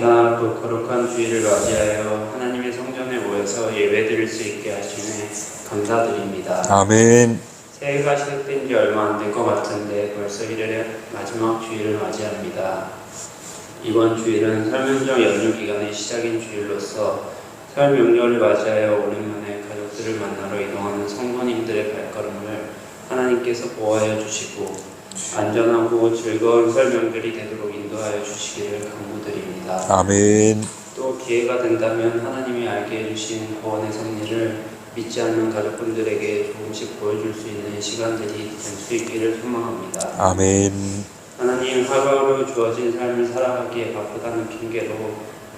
감사합니다. 또 거룩한 주일을 맞이하여 하나님의 성전에 모여서 예배드릴 수 있게 하시네 감사드립니다. 아멘. 새해가 시작된 지 얼마 안 된 것 같은데 벌써 1월의 마지막 주일을 맞이합니다. 이번 주일은 설명정 연휴 기간의 시작인 주일로서 설 명절을 맞이하여 오랜만에 가족들을 만나러 이동하는 성도님들의 발걸음을 하나님께서 보호하여 주시고 안전하고 즐거운 설 명절이 되도록 인도하여 주시기를 간구드립니다. 아멘. 또 기회가 된다면 하나님이 알게 해주신 구원의 섭리를 믿지 않는 가족분들에게 조금씩 보여줄 수 있는 시간들이 될 수 있기를 소망합니다. 아멘. 하나님 하루하루 주어진 삶을 살아가기에 바쁘다는 핑계로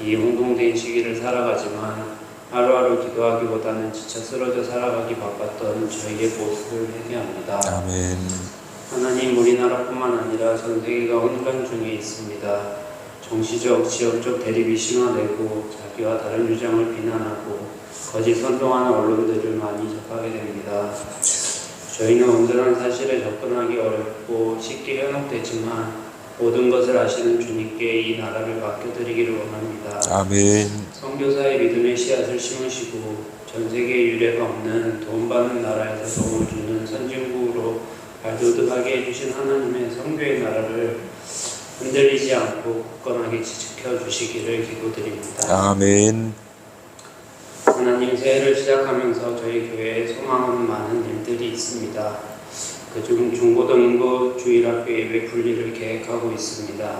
이 혼동된 시기를 살아가지만 하루하루 기도하기보다는 지쳐 쓰러져 살아가기 바빴던 저희의 모습을 회개합니다. 아멘. 하나님 우리나라뿐만 아니라 전 세계가 혼란 중에 있습니다. 정치적, 지역적 대립이 심화되고 자기와 다른 주장을 비난하고 거짓 선동하는 언론들을 많이 접하게 됩니다. 저희는 온전한 사실에 접근하기 어렵고 쉽게 현혹되지만 모든 것을 아시는 주님께 이 나라를 맡겨드리기를 원합니다. 아멘. 선교사의 믿음의 씨앗을 심으시고 전 세계 유례가 없는 도움받는 나라에서 도움을 주는 선진국으로 발돋움하게 해주신 하나님의 선교의 나라를 흔들리지 않고 굳건하게 지켜 주시기를 기도드립니다. 아멘. 하나님 새해를 시작하면서 저희 교회에 소망하는 많은 일들이 있습니다. 그중 중고등부 주일학교 예배 분리를 계획하고 있습니다.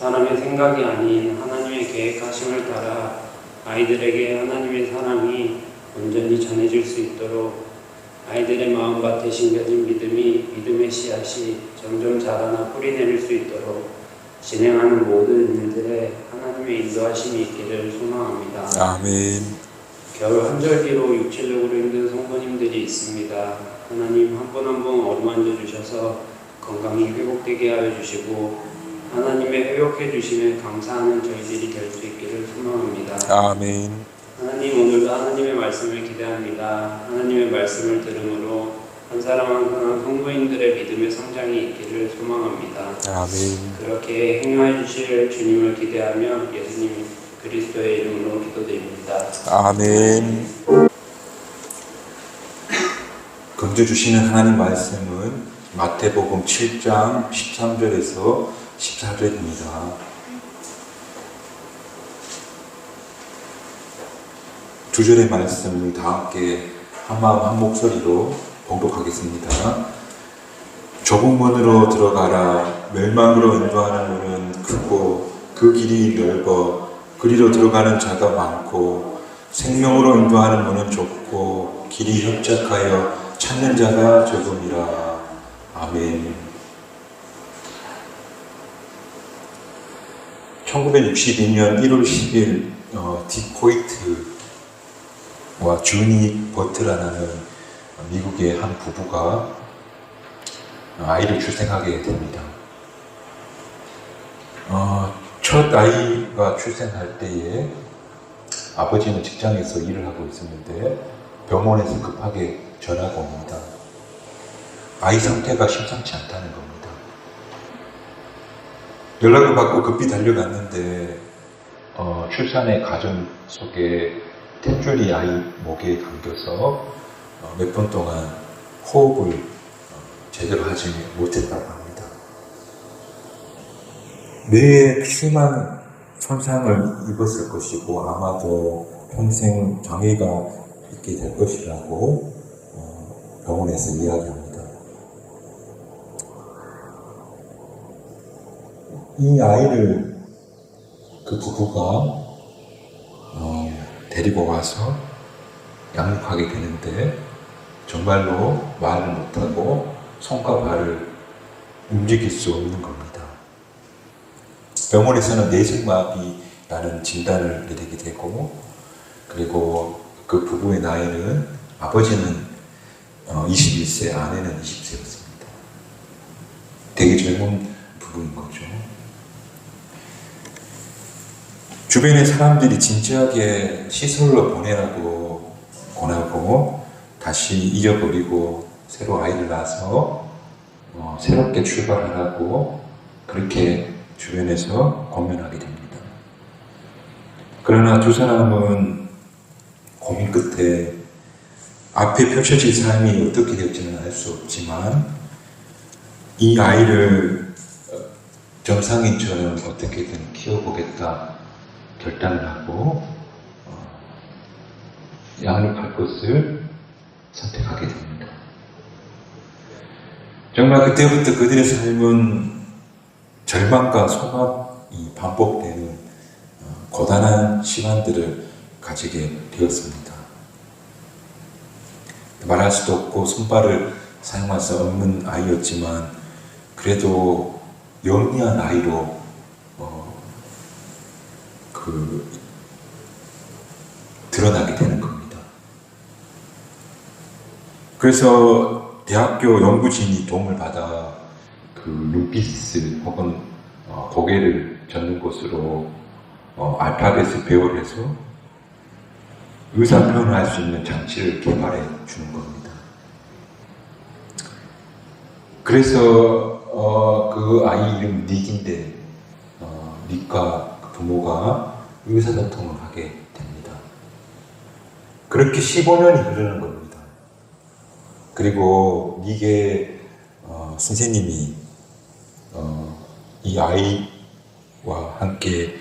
사람의 생각이 아닌 하나님의 계획하심을 따라 아이들에게 하나님의 사랑이 온전히 전해질 수 있도록 아이들의 마음밭에 심겨진 믿음이 믿음의 씨앗이 점점 자라나 뿌리 내릴 수 있도록 진행하는 모든 일들에 하나님의 인도하심이 있기를 소망합니다. 아멘. 겨울 한절기로 육체적으로 힘든 성도님들이 있습니다. 하나님 한분한분 어루만져 주셔서 건강히 회복되게 하여 주시고 하나님의 회복해 주심에 감사하는 저희들이 될 수 있기를 소망합니다. 아멘. 하나님 오늘도 하나님의 말씀을 기대합니다. 하나님의 말씀을 들음으로 한 사람 한 사람 성도인들의 믿음의 성장이 있기를 소망합니다. 아멘. 그렇게 행하여 주실 주님을 기대하며 예수님 그리스도의 이름으로 기도드립니다. 아멘. 건져 주시는 하나님 말씀은 마태복음 7장 13절에서 14절입니다. 두 절의 말씀을 다 함께 한 마음 한 목소리로 봉독하겠습니다. 좁은 문으로 들어가라. 멸망으로 인도하는 문은 크고 그 길이 넓어 그리로 들어가는 자가 많고 생명으로 인도하는 문은 좁고 길이 협착하여 찾는 자가 적음이라. 아멘. 1962년 1월 10일 어, 디코이트 와 주니 버트라는 미국의 한 부부가 아이를 출생하게 됩니다. 어, 첫 아이가 출생할 때에 아버지는 직장에서 일을 하고 있었는데 병원에서 급하게 전화가 옵니다. 아이 상태가 심상치 않다는 겁니다. 연락을 받고 급히 달려갔는데 어, 출산의 과정 속에 탯줄이 아이 목에 감겨서 어, 몇분 동안 호흡을 어, 제대로 하지 못했다고 합니다. 뇌에 심한 손상을 입었을 것이고 아마도 평생 장애가 있게 될 것이라고 어, 병원에서 이야기합니다. 이 아이를 그 부부가 어, 데리고 와서 양육하게 되는데 정말로 말을 못하고 손과 발을 움직일 수 없는 겁니다. 병원에서는 뇌성마비라는 진단을 내리게 되고 그리고 그 부부의 나이는 아버지는 어, 21세, 아내는 20세였습니다. 되게 젊은 부부인 거죠. 주변의 사람들이 진지하게 시설로 보내라고 권하고 다시 잊어버리고 새로 아이를 낳아서 어, 새롭게 출발하라고 그렇게 주변에서 권면하게 됩니다. 그러나 두 사람은 고민 끝에 앞에 펼쳐질 삶이 어떻게 될지는 알 수 없지만 이 아이를 어, 정상인처럼 어떻게든 키워보겠다 결단을 하고 어, 양육할 것을 선택하게 됩니다. 정말 그때부터 그들의 삶은 절망과 소망이 반복되는 어, 고단한 시간들을 가지게 되었습니다. 말할 수도 없고 손발을 사용할 수 없는 아이였지만 그래도 영리한 아이로 어, 그 드러나게 되는 겁니다. 그래서 대학교 연구진이 도움을 받아 그 루피스 혹은 어, 고개를 젓는 곳으로 어, 알파벳을 배열해서 의사 표현을 할 수 있는 장치를 개발해 주는 겁니다. 그래서 어, 그 아이 이름 닉인데 어, 닉과 그 부모가 의사소통을 하게 됩니다. 그렇게 15년이 흐르는 겁니다. 그리고 닉의 어, 선생님이 어, 이 아이와 함께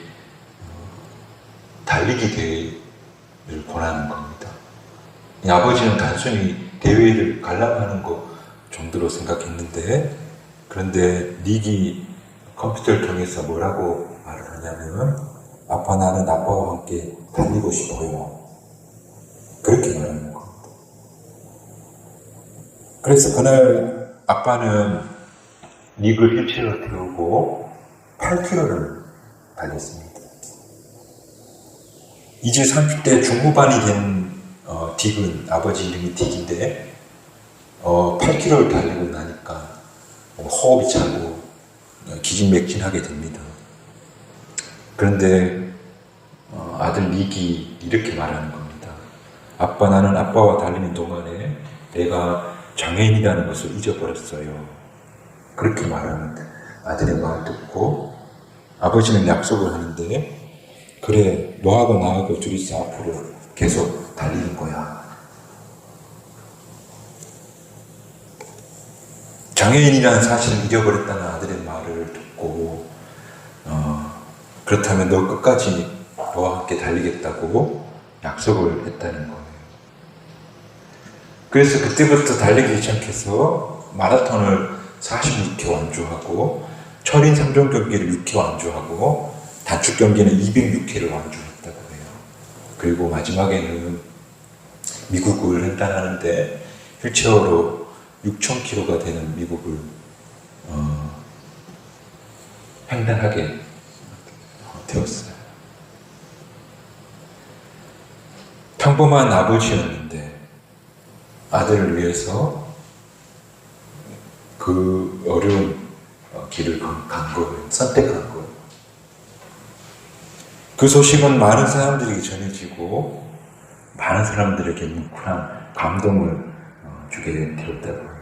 어, 달리기 대회를 권하는 겁니다. 이 아버지는 단순히 대회를 관람하는 것 정도로 생각했는데 그런데 닉이 컴퓨터를 통해서 뭐라고 말을 하냐면 아빠 나는 아빠와 함께 달리고 싶어요. 그렇게 말하는 겁니다. 그래서 그날 아빠는 닉을 휠체어로 태우고 8km를 달렸습니다. 이제 30대 중후반이 된 어, 딕은 아버지 이름이 딕인데 어, 8km를 달리고 나니까 어, 호흡이 차고 어, 기진맥진하게 됩니다. 그런데 어, 아들 닉이 이렇게 말하는 겁니다. 아빠 나는 아빠와 달리는 동안에 내가 장애인이라는 것을 잊어버렸어요. 그렇게 말하는 아들의 말 듣고 아버지는 약속을 하는데 그래 너하고 나하고 둘이서 앞으로 계속 달리는 거야. 장애인이라는 사실을 잊어버렸다는 아들의 말을 그렇다면 너 끝까지 너와 함께 달리겠다고 약속을 했다는 거예요. 그래서 그때부터 달리기 시작해서 마라톤을 46km 완주하고 철인 3종 경기를 6km 완주하고 단축 경기는 206km 완주했다고 해요. 그리고 마지막에는 미국을 횡단하는데 휠체어로 6,000km가 되는 미국을 어, 횡단하게 되었어요. 평범한 아버지였는데 아들을 위해서 그 어려운 어, 길을 간- 간 거예요. 선택한 거예요. 그 소식은 많은 사람들에게 전해지고 많은 사람들에게 뭉클한 감동을 어, 주게 되었다고 해요.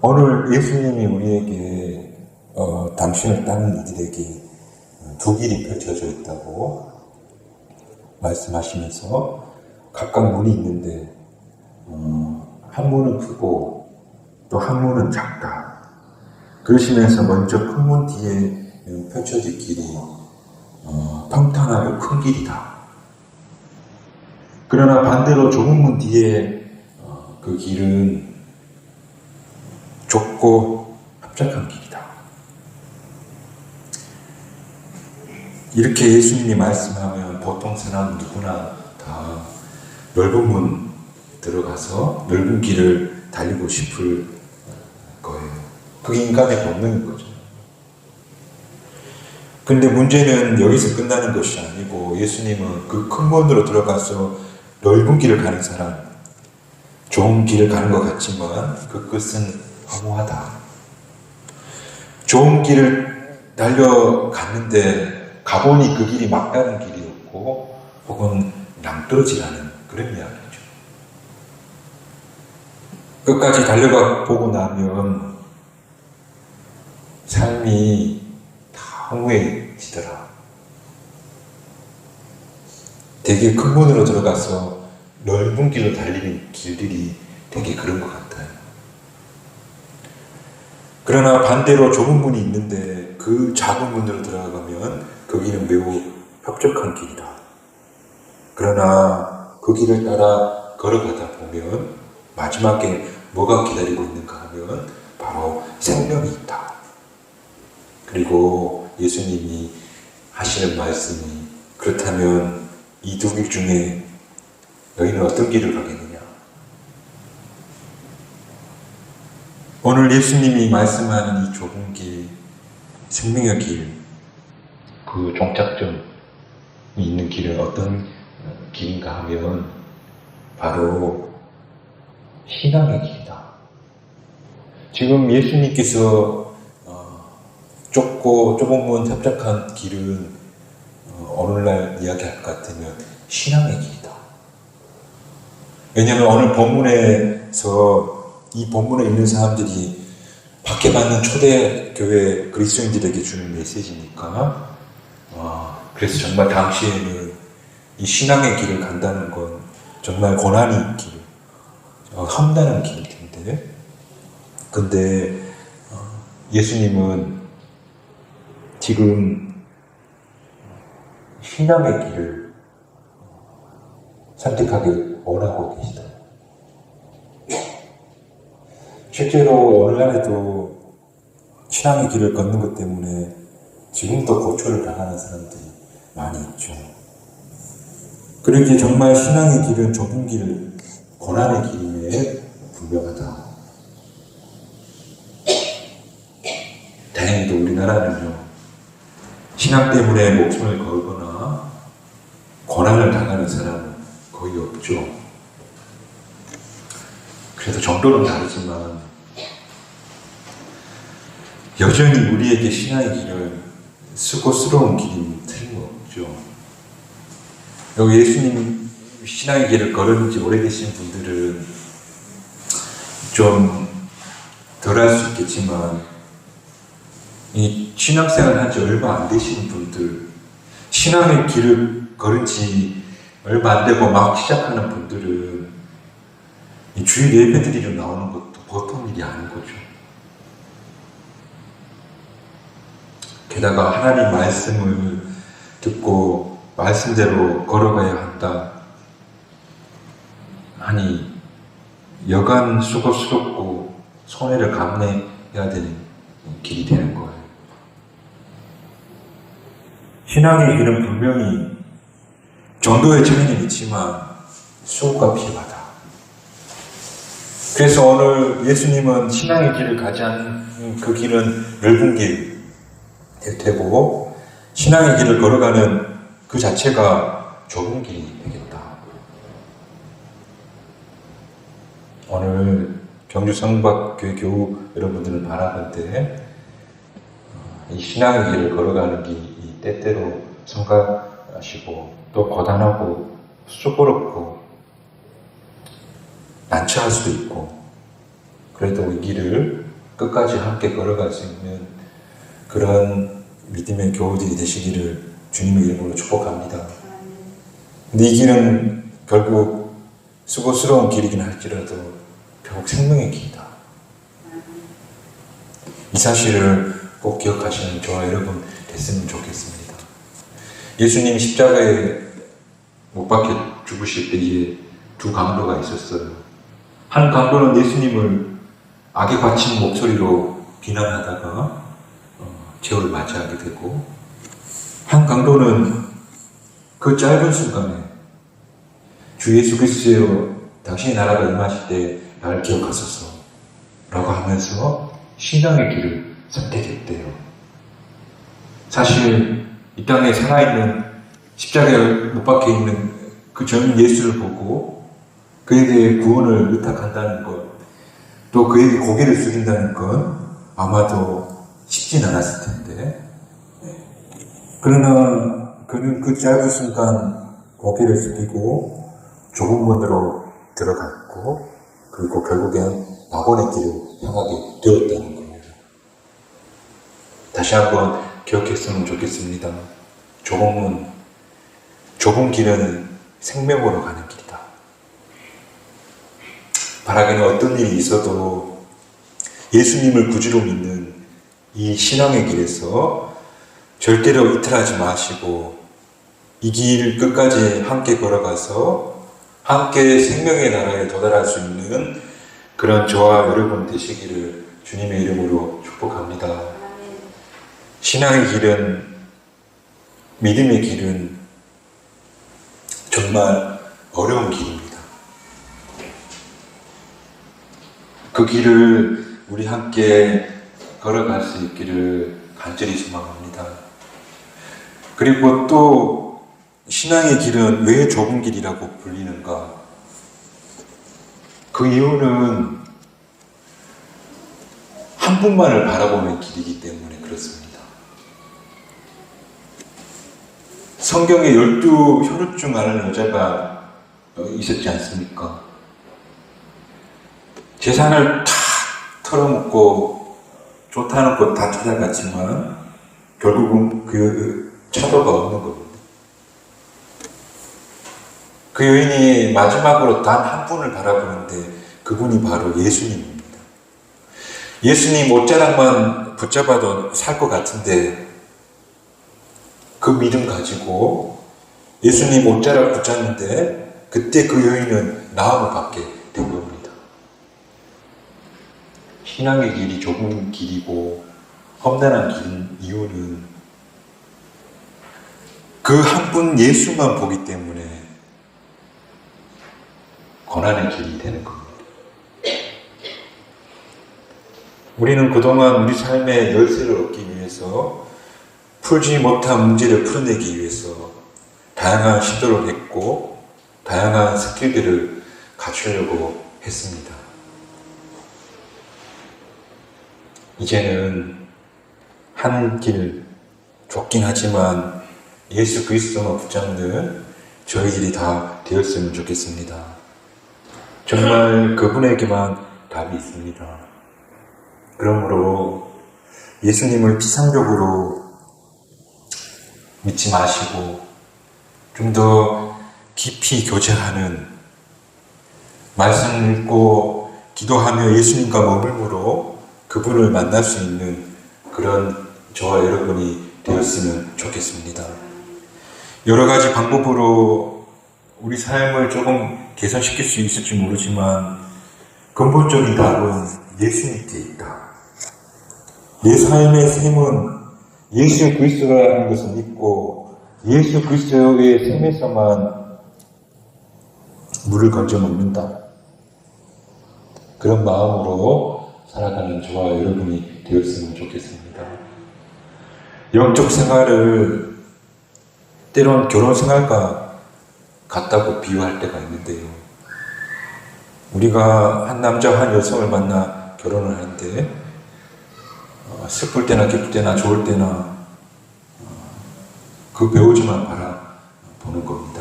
오늘 예수님이 우리에게 어, 당신을 따르는 이들에게 어, 두 길이 펼쳐져 있다고 말씀하시면서 각각 문이 있는데 어, 한 문은 크고 또 한 문은 작다. 그러시면서 먼저 큰 문 뒤에 펼쳐질 길이 어, 평탄하고 큰 길이다. 그러나 반대로 좁은 문 뒤에 어, 그 길은 좁고 합작한 길 이렇게 예수님이 말씀하면 보통 사람 누구나 다 넓은 문 들어가서 넓은 길을 달리고 싶을 거예요. 그게 인간의 본능인 거죠. 근데 문제는 여기서 끝나는 것이 아니고 예수님은 그 큰 문으로 들어가서 넓은 길을 가는 사람, 좋은 길을 가는 것 같지만 그 끝은 허무하다. 좋은 길을 달려갔는데 가보니 그 길이 막다른 길이었고 혹은 낭떠러지라는 그런 이야기죠. 끝까지 달려가 보고 나면 삶이 다 허무해지더라. 되게 큰 문으로 들어가서 넓은 길로 달리는 길들이 되게 그런 것 같아요. 그러나 반대로 좁은 문이 있는데 그 작은 문으로 들어가면 거기는 매우 협적한 길이다. 그러나 그 길을 따라 걸어가다 보면 마지막에 뭐가 기다리고 있는가 하면 바로 생명이 있다. 그리고 예수님이 하시는 말씀이 그렇다면 이 두 길 중에 너희는 어떤 길을 가겠느냐? 오늘 예수님이 말씀하는 이 좁은 길, 생명의 길, 그 종착점이 있는 길은 어떤 길인가 하면 바로 신앙의 길이다. 지금 예수님께서 어, 좁고 좁은 문 협착한 길은 어, 오늘날 이야기할 것 같으면 신앙의 길이다. 왜냐하면 오늘 본문에서 이 본문에 있는 사람들이 밖에 받는 초대 교회 그리스도인들에게 주는 메시지니까 아, 그래서 정말 당시에는 이 신앙의 길을 간다는 건 정말 고난의 길, 어, 험난한 길일 텐데 근데 어, 예수님은 지금 신앙의 길을 선택하길 원하고 계시다. 실제로 오늘날에도 신앙의 길을 걷는 것 때문에 지금도 고초를 당하는 사람들이 많이 있죠. 그러기에 정말 신앙의 길은 좁은 길, 고난의 길임에 분명하다. 다행히도 우리나라는요, 신앙 때문에 목숨을 걸거나 고난을 당하는 사람은 거의 없죠. 그래도 정도는 다르지만 여전히 우리에게 신앙의 길은 수고스러운 길이 틀림없죠. 여기 예수님 신앙의 길을 걸은 지 오래되신 분들은 좀 덜 할 수 있겠지만 이 신앙생활 한 지 얼마 안 되신 분들 신앙의 길을 걸은 지 얼마 안 되고 막 시작하는 분들은 이 주일 예배드리러 나오는 것도 보통 일이 아닌 거죠. 게다가 하나님 말씀을 듣고 말씀대로 걸어가야 한다 하니 여간 수고스럽고 손해를 감내해야 되는 길이 되는 거예요. 신앙의 길은 분명히 정도의 차이는 있지만 수고가 필요하다. 그래서 오늘 예수님은 신앙의 길을 가지 않는 그 길은 넓은 길, 될 테고 신앙의 길을 걸어가는 그 자체가 좁은 길이 되겠다. 오늘 경주 성박교회 교우 여러분들을 바라볼 때, 어, 이 신앙의 길을 걸어가는 길이 때때로 성가시고, 또 고단하고, 수고롭고, 난처할 수도 있고, 그래도 이 길을 끝까지 함께 걸어갈 수 있는 그런 믿음의 교우들이 되시기를 주님의 이름으로 축복합니다. 근데 이 길은 결국 수고스러운 길이긴 할지라도 결국 생명의 길이다. 이 사실을 꼭 기억하시는 저와 여러분 됐으면 좋겠습니다. 예수님 십자가에 못 박혀 죽으실 때에 두 강도가 있었어요. 한 강도는 예수님을 악에 바친 목소리로 비난하다가 어, 죄를 맞이하게 되고 한 강도는 그 짧은 순간에 주 예수 그리스도여 당신의 나라가 임하실 때 나를 기억하소서 라고 하면서 신앙의 길을 선택했대요. 사실 이 땅에 살아있는 십자가에 못 박혀 있는 그 젊은 예수를 보고 그에게 구원을 의탁한다는 것, 또 그에게 고개를 숙인다는 건 아마도 쉽진 않았을 텐데, 그러나 그는 그 짧은 순간 고개를 숙이고 좁은 문으로 들어갔고, 그리고 결국엔 낙원의 길을 향하게 되었다는 거예요. 다시 한번 기억했으면 좋겠습니다. 좁은 문, 좁은 길은 생명으로 가는 길이다. 바라기는 어떤 일이 있어도 예수님을 구주로 믿는 이 신앙의 길에서 절대로 이틀하지 마시고 이 길 끝까지 함께 걸어가서 함께 생명의 나라에 도달할 수 있는 그런 저와 여러분 되시기를 주님의 이름으로 축복합니다. 신앙의 길은 믿음의 길은 정말 어려운 길입니다. 그 길을 우리 함께 걸어갈 수 있기를 간절히 소망합니다. 그리고 또 신앙의 길은 왜 좁은 길이라고 불리는가? 그 이유는 한 분만을 바라보는 길이기 때문에 그렇습니다. 성경에 열두 혈육 중 하나는 여자가 어, 있었지 않습니까? 재산을 다 털어먹고 좋다는 곳 다 찾아갔지만 결국은 그 차도가 없는 겁니다. 그 여인이 마지막으로 단 한 분을 바라보는데 그분이 바로 예수님입니다. 예수님 옷자락만 붙잡아도 살 것 같은데 그 믿음 가지고 예수님 옷자락 붙잡는데 그때 그 여인은 나음을 받게 된 겁니다. 신앙의 길이 좁은 길이고 험난한 길인 이유는 그 한 분 예수만 보기 때문에 고난의 길이 되는 겁니다. 우리는 그동안 우리 삶의 열쇠를 얻기 위해서 풀지 못한 문제를 풀어내기 위해서 다양한 시도를 했고 다양한 스킬들을 갖추려고 했습니다. 이제는 한 길 좁긴 하지만 예수 그리스도만 붙잡는 저희들이 다 되었으면 좋겠습니다. 정말 그분에게만 답이 있습니다. 그러므로 예수님을 피상적으로 믿지 마시고 좀 더 깊이 교제하는 말씀 읽고 기도하며 예수님과 머물므로 그분을 만날 수 있는 그런 저와 여러분이 되었으면 좋겠습니다. 여러 가지 방법으로 우리 삶을 조금 개선시킬 수 있을지 모르지만 근본적인 답은 예수님께 있다. 내 삶의 셈은 예수 그리스도라는 것을 믿고 예수 그리스도의 셈에서만 물을 건져 먹는다. 그런 마음으로 살아가는 저와 여러분이 되었으면 좋겠습니다. 영적 생활을 때론 결혼 생활과 같다고 비유할 때가 있는데요. 우리가 한 남자, 한 여성을 만나 결혼을 하는데, 어, 슬플 때나 기쁠 때나 좋을 때나, 어, 그 배우지만 바라보는 겁니다.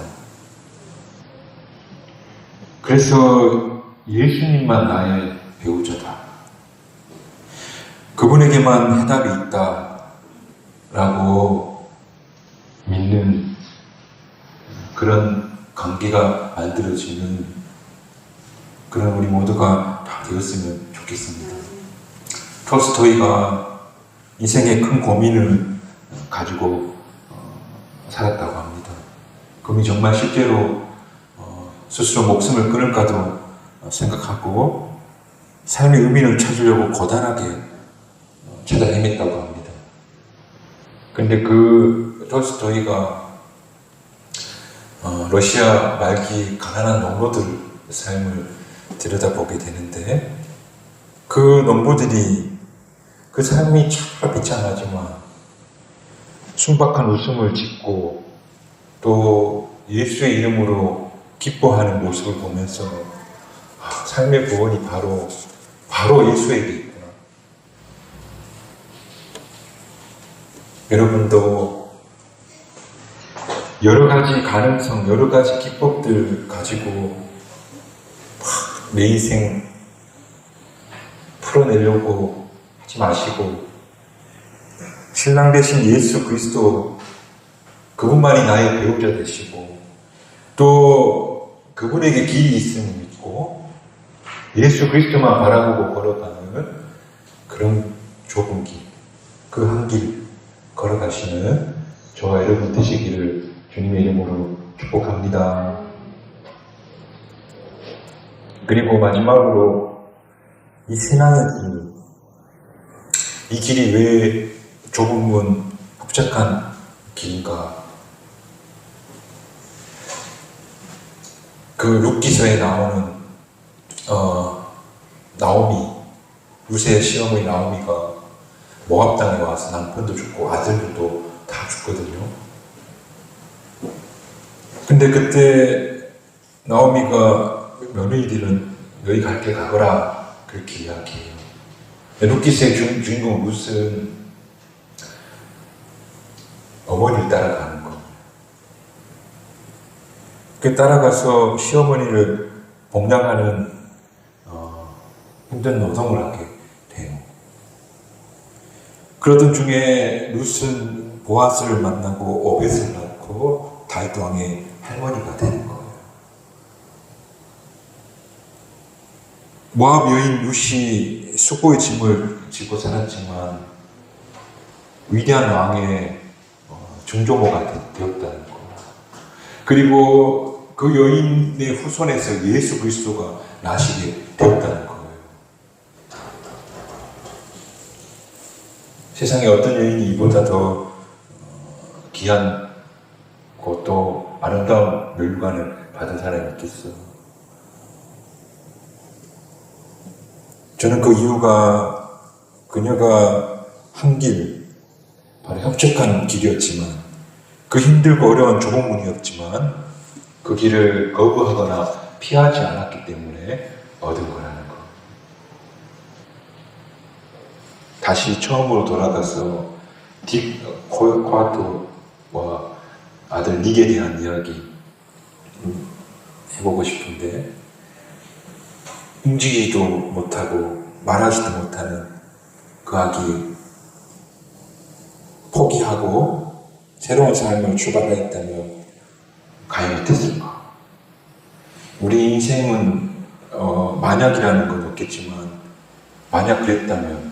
그래서 예수님만 나의 배우자다. 그분에게만 해답이 있다. 라고 믿는 그런 관계가 만들어지는 그런 우리 모두가 다 되었으면 좋겠습니다. 톨스토이가 인생의 큰 고민을 가지고 어, 살았다고 합니다. 그분이 정말 실제로 어, 스스로 목숨을 끊을까도 어, 생각하고 삶의 의미를 찾으려고 고단하게 어, 찾아 헤맸다고 합니다. 근데 그 톨스토이가 어, 러시아 말기 가난한 농부들 삶을 들여다보게 되는데 그 농부들이 그 삶이 참 비참하지만 순박한 웃음을 짓고 또 예수의 이름으로 기뻐하는 모습을 보면서 아, 삶의 구원이 바로 바로 예수에게 있구나. 여러분도 여러 가지 가능성, 여러 가지 기법들 가지고 막내 인생 풀어내려고 하지 마시고 신랑 대신 예수 그리스도 그분만이 나의 배우자 되시고 또 그분에게 길이 있음을 믿고 예수 그리스도만 바라보고 걸어가는 그런 좁은 길, 그 한 길 걸어가시는 저와 여러분 되시기를 주님의 이름으로 축복합니다. 그리고 마지막으로 이 신앙의 길, 이 길이 왜 좁은 복잡한 길인가? 그 룻기서에 나오는 어, 나오미 루세의 시어머니 나오미가 모압 땅에 와서 남편도 죽고 아들들도 다 죽거든요. 근데 그때 나오미가 며느리들은 너희 갈길 가거라 그렇게 이야기해요. 주, 주인공 룻은 어머니를 따라가는 거. 그 따라가서 시어머니를 복양하는 어, 힘든 노동을 하게. 그러던 중에 룻은 보아스를 만나고 오벳을 낳고 다윗 왕의 할머니가 되는 거예요. 모압 여인 룻이 수고의 짐을 지고 살았지만 위대한 왕의 어, 중조모가 되- 되었다는 거. 그리고 그 여인의 후손에서 예수 그리스도가 나시게 되었다는 거예요. 세상에 어떤 여인이 이보다 더 어, 귀한 것도 아름다운 멸관을 받은 사람이 있겠어요. 저는 그 이유가 그녀가 한 길, 바로 협착한 길이었지만, 그 힘들고 어려운 좁은 문이었지만, 그 길을 거부하거나 피하지 않았기 때문에 얻은 거라는 거. 다시 처음으로 돌아가서 딕 코- 코아토와 아들 닉에 대한 이야기 음, 해보고 싶은데, 움직이지도 못하고 말하지도 못하는 그 아기 포기하고 새로운 삶을 출발하였다면 과연 어땠을까? 우리 인생은 어, 만약이라는 건 없겠지만 만약 그랬다면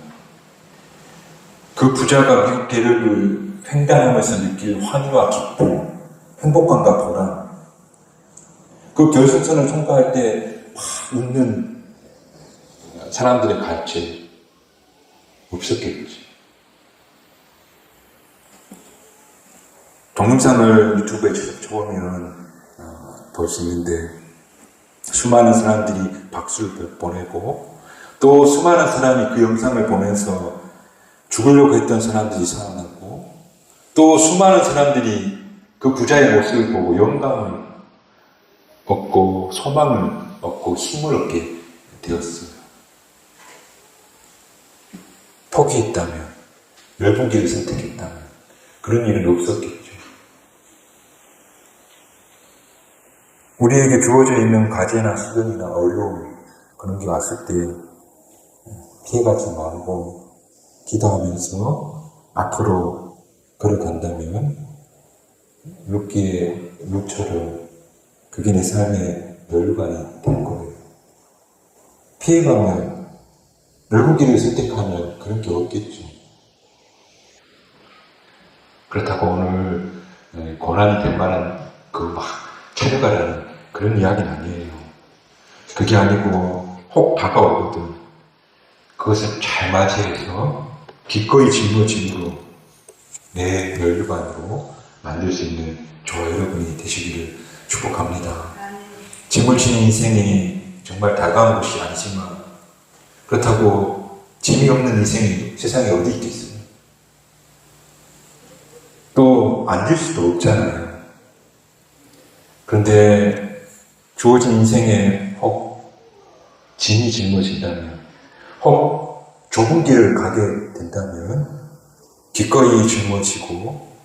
그 부자가 미국 대륙을 횡단하면서 느낄 환희와 기쁨, 행복감과 보람 그 결승선을 통과할 때 막 웃는 사람들의 갈채 없었겠지. 동영상을 유튜브에 쳐보면 어, 볼수 있는데 수많은 사람들이 박수를 보내고 또 수많은 사람이 그 영상을 보면서 죽으려고 했던 사람들이 살아나고 또 수많은 사람들이 그 부자의 모습을 보고 영감을 얻고 소망을 얻고 힘을 얻게 되었어요. 포기했다면, 길을 선택했다면, 그런 일은 없었겠죠. 우리에게 주어져 있는 과제나 시련이나 어려움, 그런 게 왔을 때 피해가지 말고 기도하면서 앞으로 걸어간다면, 룻기의 룻처럼 그게 내 삶의 멸관이 된 거예요. 피해가면 길을 선택하면 그런 게 없겠죠. 그렇다고 오늘 에, 고난이 될 만한 그 막 찾아가라는 그런 이야기는 아니에요. 그게 아니고 혹 다가오거든. 그것을 잘 맞이해서 기꺼이 짊어짐으로 내 멸관으로 만들 수 있는 저와 여러분이 되시기를 축복합니다. 지는 인생이 정말 다가온 것이 아니지만 그렇다고 짐이 없는 인생이 세상에 어디 있겠어요? 또 앉을 수도 없잖아요. 그런데 주어진 인생에 혹 짐이 짊어진다면 혹 좁은 길을 가게 된다면 기꺼이 짊어지고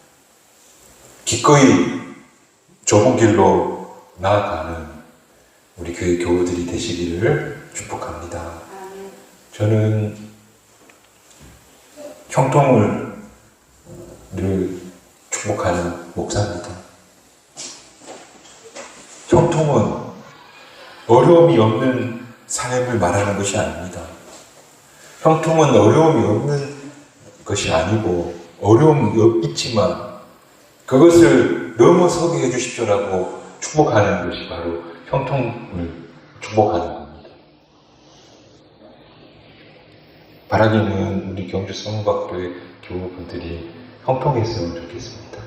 기꺼이 좁은 길로 나아가는 우리 교회 교우들이 되시기를 축복합니다. 저는 형통을 늘 축복하는 목사입니다. 형통은 어려움이 없는 삶을 말하는 것이 아닙니다. 형통은 어려움이 없는 것이 아니고 어려움이 없- 있지만 그것을 넘어서게 해주십시오라고 축복하는 것이 바로 형통을 축복하는 겁니다. 바라기는 우리 경주 성박교회 교우분들이 형통했으면 좋겠습니다.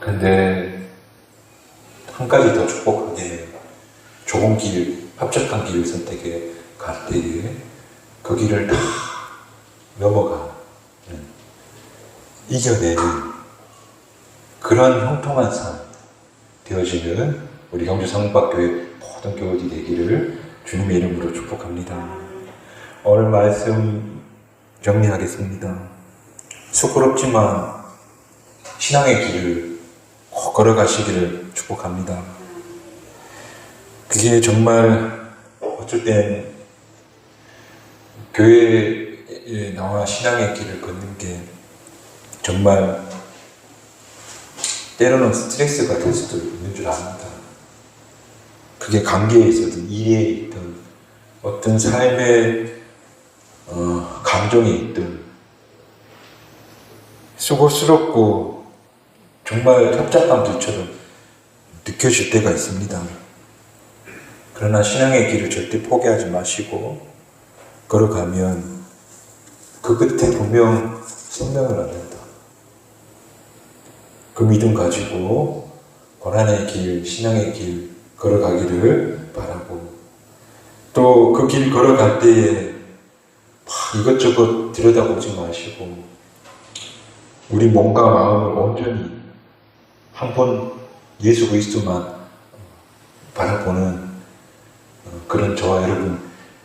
근데 한 가지 더 축복하게 좋은 길, 합작한 길을 선택해 갈 때에 그 길을 다 넘어가 이겨내는 그런 형통한 삶 되어지는 우리 경주 성박교회 모든 교우들이 되기를 주님의 이름으로 축복합니다. 오늘 말씀 정리하겠습니다. 수고롭지만 신앙의 길을 꼭 걸어가시기를 축복합니다. 그게 정말 어쩔 땐 교회에 나와 신앙의 길을 걷는 게 정말 때로는 스트레스가 될 수도 있는 줄 압니다. 그게 관계에 있어든 일에 있든 어떤 삶의 어, 감정에 있든 수고스럽고 정말 협잡감들처럼 느껴질 때가 있습니다. 그러나 신앙의 길을 절대 포기하지 마시고 걸어가면 그 끝에 분명 생명을 얻는다. 그 믿음 가지고 고난의 길, 신앙의 길 걸어가기를 바라고 또 그 길 걸어갈 때에 막 이것저것 들여다보지 마시고 우리 몸과 마음을 온전히 한 번 예수 그리스도만 바라보는 어, 그런 저와 여러분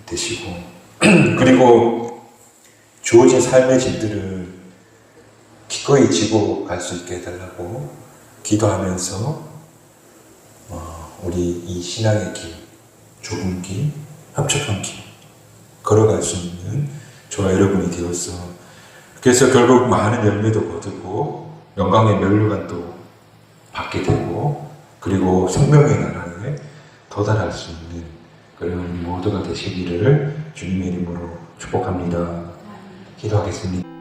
되시고 그리고 주어진 삶의 짐들을 기꺼이 지고 갈 수 있게 해달라고 기도하면서 어, 우리 이 신앙의 길, 좁은 길, 합작한 길 걸어갈 수 있는 저와 여러분이 되어서 그래서 결국 많은 열매도 거두고 영광의 멸류관도 받게 되고 그리고 생명의 나라에 도달할 수 있는 그런 모두가 되시기를 주님의 이름으로 축복합니다. 기도하겠습니다.